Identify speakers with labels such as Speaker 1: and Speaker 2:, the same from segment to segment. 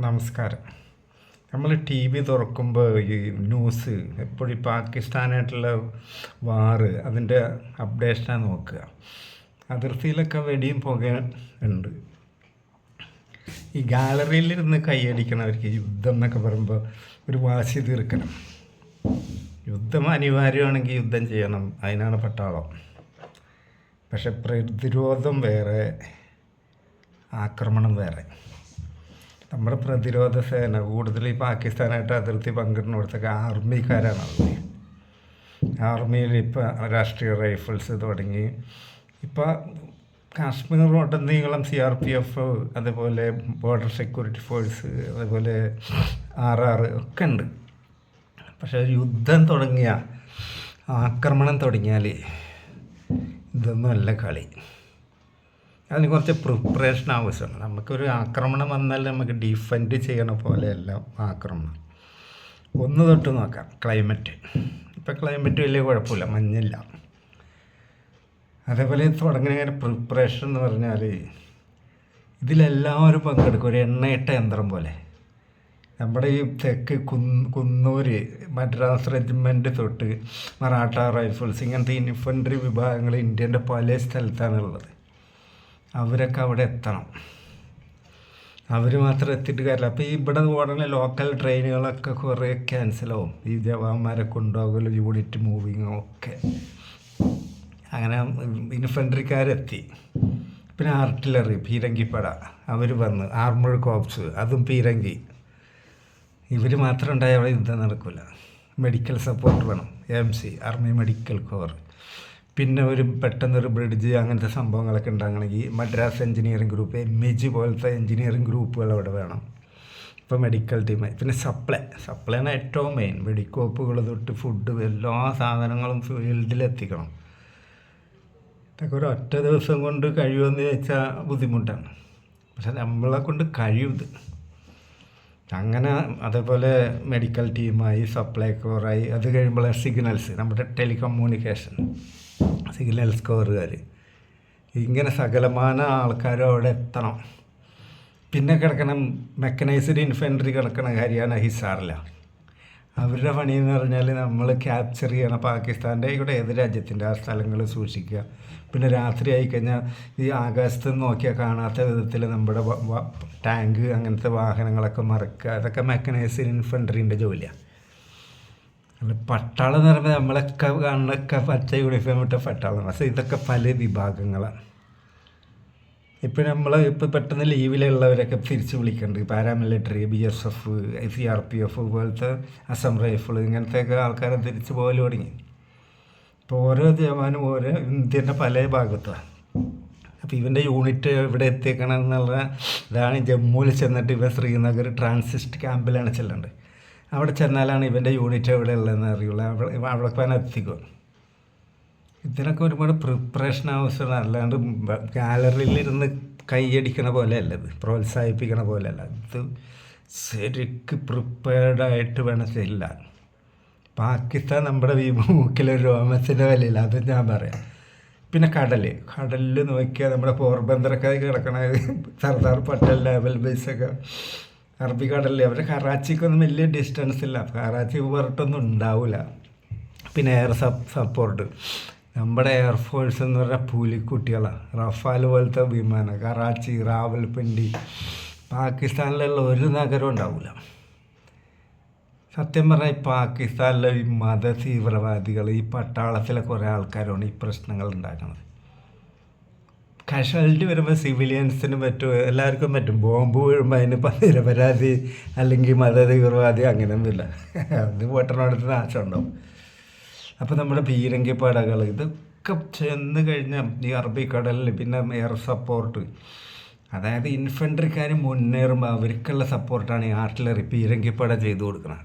Speaker 1: നമസ്കാരം. നമ്മൾ T V തുറക്കുമ്പോൾ ഈ ന്യൂസ് എപ്പോഴും പാകിസ്ഥാനായിട്ടുള്ള വാറ് അതിന്റെ അപ്ഡേഷനാണ് നോക്കുക. അതിർത്തിയിലൊക്കെ വെടിയും പുക ഉണ്ട്. ഈ ഗാലറിയിലിരുന്ന് കൈയടിക്കണവർക്ക് യുദ്ധം എന്നൊക്കെ പറയുമ്പോൾ ഒരു വാശി തീർക്കണം. യുദ്ധം അനിവാര്യമാണെങ്കിൽ യുദ്ധം ചെയ്യണം അതിനാണ് പട്ടാളം. പക്ഷെ പ്രതിരോധം വേറെ ആക്രമണം വേറെ. നമ്മുടെ പ്രതിരോധ സേന കൂടുതൽ ഈ പാകിസ്ഥാനായിട്ട് അതിർത്തി പങ്കിടുന്നിടത്തൊക്കെ ആർമിക്കാരാണുള്ളത് ആർമിയിൽ ഇപ്പോൾ രാഷ്ട്രീയ റൈഫിൾസ് തുടങ്ങി. ഇപ്പോൾ കാശ്മീർ ഉടനീളം സി ആർ പി എഫ് അതേപോലെ ബോർഡർ സെക്യൂരിറ്റി ഫോഴ്സ് അതേപോലെ ആർ ആർ ഒക്കെ ഉണ്ട്. പക്ഷേ യുദ്ധം തുടങ്ങിയ ആക്രമണം തുടങ്ങിയാൽ ഇതൊന്നുമല്ല കളി. അതിന് കുറച്ച് പ്രിപ്പറേഷൻ ആവശ്യമാണ്. നമുക്കൊരു ആക്രമണം വന്നാൽ നമുക്ക് ഡിഫെൻഡ് ചെയ്യണ പോലെയല്ല ആക്രമണം. ഒന്ന് തൊട്ട് നോക്കാം. ക്ലൈമറ്റ് ഇപ്പം ക്ലൈമറ്റ് വലിയ കുഴപ്പമില്ല. മഞ്ഞില്ല. അതേപോലെ തുടങ്ങുന്ന പ്രിപ്പറേഷൻ എന്ന് പറഞ്ഞാൽ ഇതിലെല്ലാവരും പങ്കെടുക്കും. ഒരു എണ്ണയിട്ട യന്ത്രം പോലെ. നമ്മുടെ ഈ തെക്ക് കുന്നൂര് മദ്രാസ് റെജിമെന്റ് തൊട്ട് മറാഠ റൈഫിൾസ് ഇങ്ങനത്തെ ഇൻഫൻട്രി വിഭാഗങ്ങൾ ഇന്ത്യന്റെ പല സ്ഥലത്താണുള്ളത്. അവരൊക്കെ അവിടെ എത്തണം. അവർ മാത്രം എത്തിയിട്ട് കാര്യമില്ല. അപ്പോൾ ഈ ഇവിടെ ഓടുന്ന ലോക്കൽ ട്രെയിനുകളൊക്കെ കുറേ ക്യാൻസലാവും ഈ ജവാന്മാരെ കൊണ്ടുപോകലും യൂണിറ്റ് മൂവിങ്ങും ഒക്കെ. അങ്ങനെ ഇൻഫൻട്രിക്കാരെത്തി പിന്നെ ആർട്ടിലറി പീരങ്കിപ്പട. അവർ വന്ന് ആർമഡ് കോപ്സ് അതും പീരങ്കി. ഇവർ മാത്രം ഉണ്ടായാൽ അവിടെ യുദ്ധം നടക്കില്ല മെഡിക്കൽ സപ്പോർട്ട് വേണം. M C army medical corps പിന്നെ ഒരു പെട്ടെന്നൊരു ബ്രിഡ്ജ് അങ്ങനത്തെ സംഭവങ്ങളൊക്കെ ഉണ്ടാകണമെങ്കിൽ Madras engineering group M E G പോലത്തെ എഞ്ചിനീയറിംഗ് ഗ്രൂപ്പുകൾ അവിടെ വേണം. ഇപ്പോൾ മെഡിക്കൽ ടീം പിന്നെ സപ്ലൈ. സപ്ലൈയാണ് ഏറ്റവും മെയിൻ. വെടിക്കോപ്പുകൾ തൊട്ട് ഫുഡ് എല്ലാ സാധനങ്ങളും ഫീൽഡിലെത്തിക്കണം ഇതൊക്കെ ഒരു ഒറ്റ ദിവസം കൊണ്ട് കഴിയുമെന്ന് ചോദിച്ചാൽ ബുദ്ധിമുട്ടാണ്. പക്ഷെ നമ്മളെ കൊണ്ട് കഴിയും അങ്ങനെ അതേപോലെ മെഡിക്കൽ ടീമായി സപ്ലൈ കോറായി അത് കഴിയുമ്പോൾ സിഗ്നൽസ്. നമ്മുടെ ടെലികമ്മ്യൂണിക്കേഷൻ. സിഗ്നൽ സ്കോറുകാർ ഇങ്ങനെ സകലമാന ആൾക്കാരും അവിടെ എത്തണം. പിന്നെ കിടക്കണം മെക്കനൈസ്ഡ് ഇൻഫെൻട്രി കിടക്കണം ഹരിയാന ഹിസാറില്ല അവരുടെ പണി എന്ന് പറഞ്ഞാൽ നമ്മൾ ക്യാപ്ചർ ചെയ്യണം. പാകിസ്ഥാന്റെ ഇവിടെ ഏത് രാജ്യത്തിന്റെ ആ സ്ഥലങ്ങൾ സൂക്ഷിക്കുക. പിന്നെ രാത്രി ആയിക്കഴിഞ്ഞാൽ ഈ ആകാശത്ത് നോക്കിയാൽ കാണാത്ത വിധത്തിൽ നമ്മുടെ ടാങ്ക് അങ്ങനത്തെ വാഹനങ്ങളൊക്കെ മറക്കുക. അതൊക്കെ മെക്കനൈസ്ഡ് ഇൻഫെൻട്രീന്റെ ജോലിയാണ് പട്ടാളം എന്ന് പറയുമ്പോൾ നമ്മളൊക്കെ കാണുന്നൊക്കെ പച്ച യൂണിഫോം ഇട്ട പട്ടാളം. പക്ഷേ ഇതൊക്കെ പല വിഭാഗങ്ങളാണ്. ഇപ്പം നമ്മൾ ഇപ്പോൾ പെട്ടെന്ന് ലീവിലുള്ളവരൊക്കെ തിരിച്ച് വിളിക്കുന്നുണ്ട് paramilitary B S F C R P F പോലത്തെ അസം റൈഫിൾ ഇങ്ങനത്തെയൊക്കെ ആൾക്കാരെ തിരിച്ച് പോകൽ തുടങ്ങി. ഇപ്പോൾ ഓരോ ജവാനും ഓരോ ഇന്ത്യന്റെ പല ഭാഗത്താണ് അപ്പോൾ ഇവന്റെ യൂണിറ്റ് ഇവിടെ എത്തിക്കണം എന്നുള്ള ഇതാണ് ജമ്മുവിൽ ചെന്നിട്ട് ഇവൻ ശ്രീനഗർ ട്രാൻസിസ്റ്റ് ക്യാമ്പിലാണ് ചെല്ലേണ്ടത്. അവിടെ ചെന്നാലാണ് ഇവന്റെ യൂണിറ്റ് എവിടെ ഉള്ളതെന്ന് അറിയുള്ളൂ. അവിടെ അവിടെ പോകാൻ എത്തിക്കും. ഇതിനൊക്കെ ഒരുപാട് പ്രിപ്പറേഷൻ ആവശ്യമാണ് അല്ലാണ്ട് ഗാലറിയിലിരുന്ന് കൈയടിക്കണ പോലെയല്ല ഇത്. പ്രോത്സാഹിപ്പിക്കണ പോലെയല്ല. ഇത് ശരിക്ക് പ്രിപ്പയർഡായിട്ട് വേണം ചെല്ലാൻ പാകിസ്ഥാൻ നമ്മുടെ മൂക്കിലൊരു രോമത്തിന്റെ വിലയില്ല. അത് ഞാൻ പറയാം. പിന്നെ കടൽ കടലിൽ നോക്കിയാൽ നമ്മുടെ പോർബന്ദറൊക്കെ കിടക്കണ സർദാർ പട്ടേൽ ലെവൽ ബേസൊക്കെ അറബിക്കടലിൽ അവർ കറാച്ചിക്കൊന്നും വലിയ ഡിസ്റ്റൻസ് ഇല്ല. കറാച്ചി പുറത്തൊന്നും ഉണ്ടാവില്ല പിന്നെ എയർ സപ് സപ്പോർട്ട് നമ്മുടെ എയർഫോഴ്സ് എന്ന് പറഞ്ഞാൽ പുലിക്കുട്ടികളാണ് റഫാൽ പോലത്തെ വിമാനം. കറാച്ചി റാവൽപിണ്ടി പാകിസ്ഥാനിലുള്ള ഒരു നഗരം ഉണ്ടാവില്ല സത്യം പറഞ്ഞാൽ ഈ പാകിസ്ഥാനിലെ ഈ മത തീവ്രവാദികൾ ഈ പട്ടാളത്തിലെ കുറേ ആൾക്കാരാണ് ഈ പ്രശ്നങ്ങൾ ഉണ്ടാക്കുന്നത്. കാഷ്വാലിറ്റി വരുമ്പോൾ സിവിലിയൻസിന് പറ്റും എല്ലാവർക്കും പറ്റും. ബോംബ് വീഴുമ്പോൾ അതിന് നിരപരാധി അല്ലെങ്കിൽ മത തീവ്രവാദി അങ്ങനെയൊന്നുമില്ല അത് പൊട്ടനടുത്ത് നാശം ഉണ്ടാവും അപ്പോൾ നമ്മുടെ പീരങ്കിപ്പടകൾ ഇതൊക്കെ ചെന്ന് കഴിഞ്ഞാൽ ഈ അറബിക്കടലിൽ പിന്നെ എയർ സപ്പോർട്ട് അതായത് ഇൻഫൻട്രിക്കാർ മുന്നേറുമ്പോൾ അവർക്കുള്ള സപ്പോർട്ടാണ് ഈ ആർട്ടിലറി പീരങ്കിപ്പട ചെയ്തു കൊടുക്കുന്നത്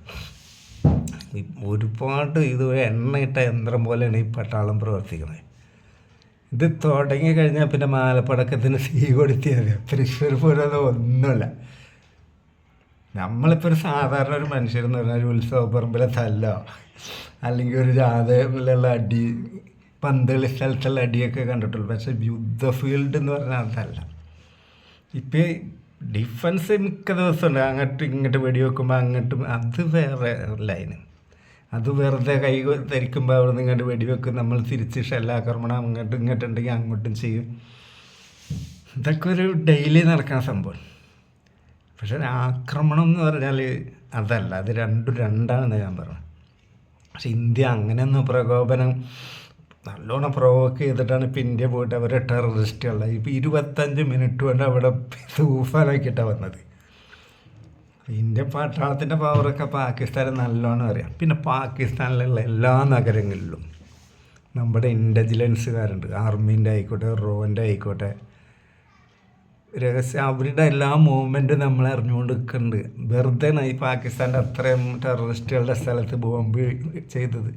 Speaker 1: ഒരുപാട് ഇത് എണ്ണയിട്ട യന്ത്രം പോലെയാണ് ഈ പട്ടാളം പ്രവർത്തിക്കുന്നത്. ഇത് തുടങ്ങി കഴിഞ്ഞാൽ പിന്നെ മാലപ്പടക്കത്തിന് തീ കൊടുത്തിയത് തൃശ്ശൂർ പൂരം ഒന്നുമില്ല. നമ്മളിപ്പോൾ ഒരു സാധാരണ ഒരു മനുഷ്യരെന്ന് പറഞ്ഞാൽ ഒരു ഉത്സവ പറമ്പിലെ തല്ലോ അല്ലെങ്കിൽ ഒരു ജാതയിലുള്ള അടി പന്തളി സ്ഥലത്തുള്ള അടിയൊക്കെ കണ്ടിട്ടുള്ളൂ. പക്ഷേ യുദ്ധ ഫീൽഡ് എന്ന് പറഞ്ഞാൽ അതല്ല. ഇപ്പം ഡിഫൻസ് മിക്ക ദിവസമുണ്ട് അങ്ങോട്ട് ഇങ്ങോട്ട് വെടിവെക്കുമ്പോൾ അങ്ങോട്ടും അത് വേറെ ലൈന് അത് വെറുതെ കൈ ധരിക്കുമ്പോൾ അവിടെ നിന്ന് ഇങ്ങോട്ട് വെടിവെക്കും. നമ്മൾ തിരിച്ച് ഷെല്ലാക്രമണം അങ്ങോട്ടും ഇങ്ങോട്ടുണ്ടെങ്കിൽ അങ്ങോട്ടും ചെയ്യും. ഇതൊക്കെ ഒരു ഡെയിലി നടക്കുന്ന സംഭവം. പക്ഷെ ആക്രമണം എന്ന് പറഞ്ഞാൽ അതല്ല. അത് രണ്ടും രണ്ടാണെന്ന് ഞാൻ പറഞ്ഞു പക്ഷെ ഇന്ത്യ അങ്ങനെയൊന്നും പ്രകോപനം നല്ലോണം പ്രൊവോക്ക് ചെയ്തിട്ടാണ് ഇപ്പം ഇന്ത്യ പോയിട്ട് അവരെ ടെററിസ്റ്റുകളെ ഇപ്പോൾ ഇരുപത്തഞ്ച് മിനിറ്റ് കൊണ്ട് അവിടെ തൂഫാനാക്കിയിട്ടാണ് വന്നത്. ഇന്ത്യ പട്ടാളത്തിന്റെ പവറൊക്കെ പാകിസ്ഥാൻ നല്ലോണം അറിയാം. പിന്നെ പാകിസ്ഥാനിലുള്ള എല്ലാ നഗരങ്ങളിലും നമ്മുടെ ഇന്റലിജൻസുകാരുണ്ട് ആർമീന്റെ ആയിക്കോട്ടെ റോന്റെ ആയിക്കോട്ടെ. രഹസ്യം അവരുടെ എല്ലാ മൂവ്മെന്റും നമ്മൾ അറിഞ്ഞുകൊണ്ട് നിൽക്കുന്നുണ്ട് വെറുതെ ഈ പാകിസ്ഥാന്റെ അത്രയും ടെററിസ്റ്റുകളുടെ സ്ഥലത്ത് ബോംബ് ചെയ്തത്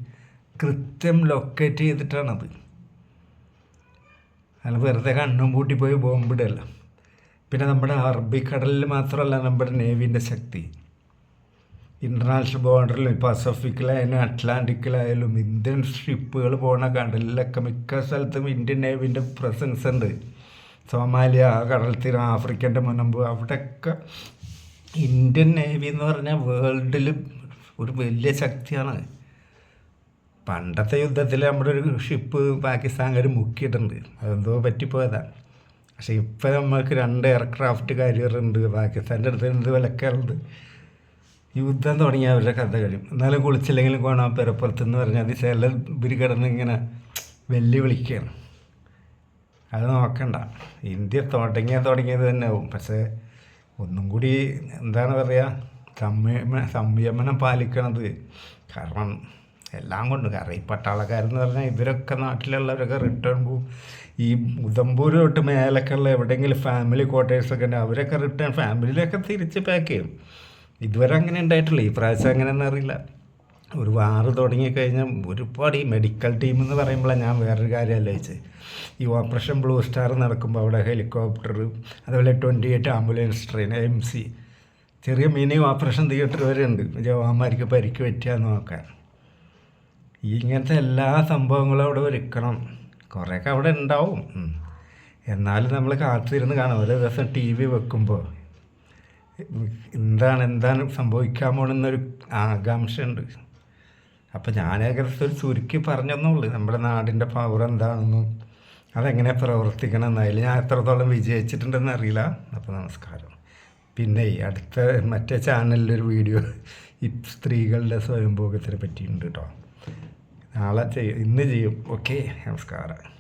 Speaker 1: കൃത്യം ലൊക്കേറ്റ് ചെയ്തിട്ടാണത്. അല്ല വെറുതെ കണ്ണും പൂട്ടി പോയി ബോംബിടല്ല പിന്നെ നമ്മുടെ അറബിക്കടലിൽ മാത്രമല്ല നമ്മുടെ നേവിന്റെ ശക്തി. ഇന്റർനാഷണൽ ബോർഡറിലും പസഫിക്കിലായാലും അറ്റ്ലാന്റിക്കിലായാലും ഇന്ത്യൻ ഷിപ്പുകൾ പോണ കടലിലൊക്കെ മിക്ക സ്ഥലത്തും ഇന്ത്യൻ നേവിന്റെ പ്രസൻസ് ഉണ്ട്. സോമാലിയ കടൽ തീരം ആഫ്രിക്കന്റെ മുനമ്പ് അവിടെയൊക്കെ ഇന്ത്യൻ നേവി എന്ന് പറഞ്ഞാൽ വേൾഡിൽ ഒരു വലിയ ശക്തിയാണ്. പണ്ടത്തെ യുദ്ധത്തിൽ നമ്മുടെ ഒരു ഷിപ്പ് പാകിസ്ഥാൻകാർ മുക്കിയിട്ടുണ്ട്. അതെന്തോ പറ്റിപ്പോയതാണ് പക്ഷേ ഇപ്പം നമ്മൾക്ക് രണ്ട് എയർക്രാഫ്റ്റ് കാരിയറുണ്ട് പാകിസ്ഥാന്റെ അടുത്ത് എന്ത് വിലക്കാറുണ്ട് യുദ്ധം തുടങ്ങിയ അവരുടെ കഥ കഴിയും. എന്നാലും കുളിച്ചില്ലെങ്കിലും കോണാൻ പെരപ്പുറത്തെന്ന് പറഞ്ഞാൽ ചില ഇവർ കിടന്ന് ഇങ്ങനെ വെല്ലുവിളിക്കുകയാണ് അത് നോക്കണ്ട. ഇന്ത്യ തുടങ്ങിയാൽ തുടങ്ങിയത് തന്നെ ആവും. പക്ഷേ ഒന്നും കൂടി എന്താണ് പറയുക സംയമ സംയമനം പാലിക്കണത് കാരണം എല്ലാം കൊണ്ട് കാരണം ഈ പട്ടാളക്കാരെന്ന് പറഞ്ഞാൽ ഇവരൊക്കെ നാട്ടിലുള്ളവരൊക്കെ റിട്ടേൺ പോവും. ഈ ഉദംപൂർ തൊട്ട് മേലൊക്കെ ഉള്ള എവിടെയെങ്കിലും ഫാമിലി ക്വാർട്ടേഴ്സൊക്കെ ഉണ്ട് അവരൊക്കെ റിട്ടേൺ ഫാമിലിയിലൊക്കെ തിരിച്ച് പാക്ക് ചെയ്യും. ഇതുവരെ അങ്ങനെ ഉണ്ടായിട്ടില്ല. ഈ പ്രാവശ്യം അങ്ങനെയൊന്നും അറിയില്ല. ഒരു വാറ് തുടങ്ങിക്കഴിഞ്ഞാൽ ഒരുപാട് ഈ മെഡിക്കൽ ടീം എന്ന് പറയുമ്പോഴാണ് ഞാൻ വേറൊരു കാര്യം ആലോചിച്ചത്. ഈ ഓപ്പറേഷൻ ബ്ലൂ സ്റ്റാർ നടക്കുമ്പോൾ അവിടെ ഹെലികോപ്റ്റർ അതുപോലെ twenty eight ambulance train M C ചെറിയ മിനി ഓപ്പറേഷൻ തിയേറ്റർ വരെ ഉണ്ട്. ജവാന്മാർക്ക് പരിക്ക് പറ്റിയാന്ന് നോക്കാൻ ഇങ്ങനത്തെ എല്ലാ സംഭവങ്ങളും അവിടെ ഒരുക്കണം. കുറേയൊക്കെ അവിടെ ഉണ്ടാവും എന്നാലും നമ്മൾ കാത്തിരുന്ന് കാണാം. ഓരോ ദിവസം ടി വി വെക്കുമ്പോൾ എന്താണ് എന്താണ് സംഭവിക്കാൻ പോണെന്നൊരു ആകാംക്ഷ ഉണ്ട് അപ്പം ഞാൻ ഏകദേശം ഒരു ചുരുക്കി പറഞ്ഞെന്നുള്ളൂ. നമ്മുടെ നാടിന്റെ പവർ എന്താണെന്നും അതെങ്ങനെ പ്രവർത്തിക്കണം എന്നതിൽ ഞാൻ എത്രത്തോളം വിജയിച്ചിട്ടുണ്ടെന്ന് അറിയില്ല. അപ്പോൾ നമസ്കാരം. പിന്നെ അടുത്ത മറ്റേ ചാനലിലൊരു വീഡിയോ ഈ സ്ത്രീകളുടെ സ്വയംഭോഗത്തിനെ പറ്റിയിട്ടുണ്ട് കേട്ടോ നാളെ ചെയ്യും ഇന്ന് ചെയ്യും. ഓക്കെ നമസ്കാരം.